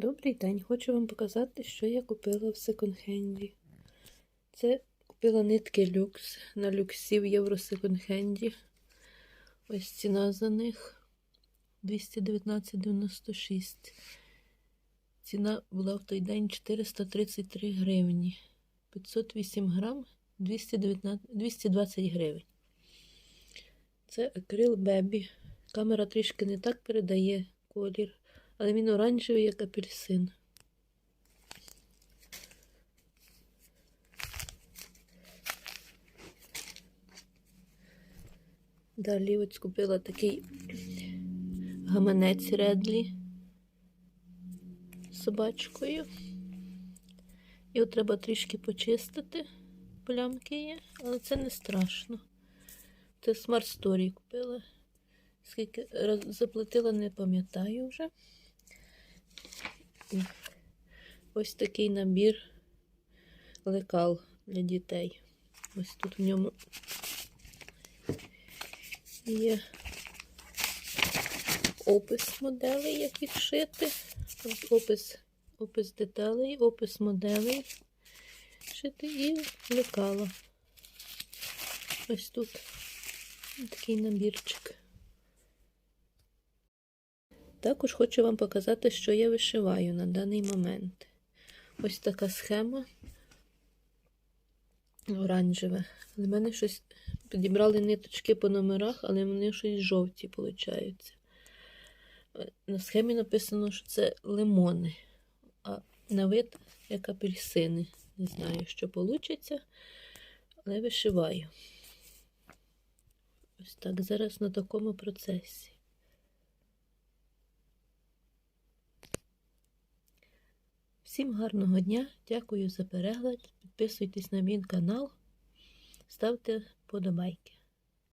Добрий день! Хочу вам показати, що я купила в секонд-хенді. Це купила нитки люкс на люксі в євро секонд-хенді. Ось ціна за них 219,96. Ціна була в той день 433 гривні. 508 грам 219, 220 гривень. Це акрил бебі. Камера трішки не так передає колір, але він оранжевий, як апельсин. Далі ось купила такий гаманець Редлі з собачкою. Його треба трішки почистити. Плямки є, але це не страшно. Це Smart Story купила. Скільки заплатила, не пам'ятаю вже. І ось такий набір лекал для дітей. Ось тут в ньому є опис моделей, як відшити. Ось Опис, опис деталей, опис моделей. Шити і лекала. Ось тут такий набірчик. Також хочу вам показати, що я вишиваю на даний момент. Ось така схема оранжеве. У мене щось підібрали ниточки по номерах, але вони щось жовті получаються. На схемі написано, що це лимони, а на вид як апельсини. Не знаю, що вийде, але вишиваю. Ось так зараз на такому процесі. Всім гарного дня, дякую за перегляд. Підписуйтесь на мій канал, ставте подобайки.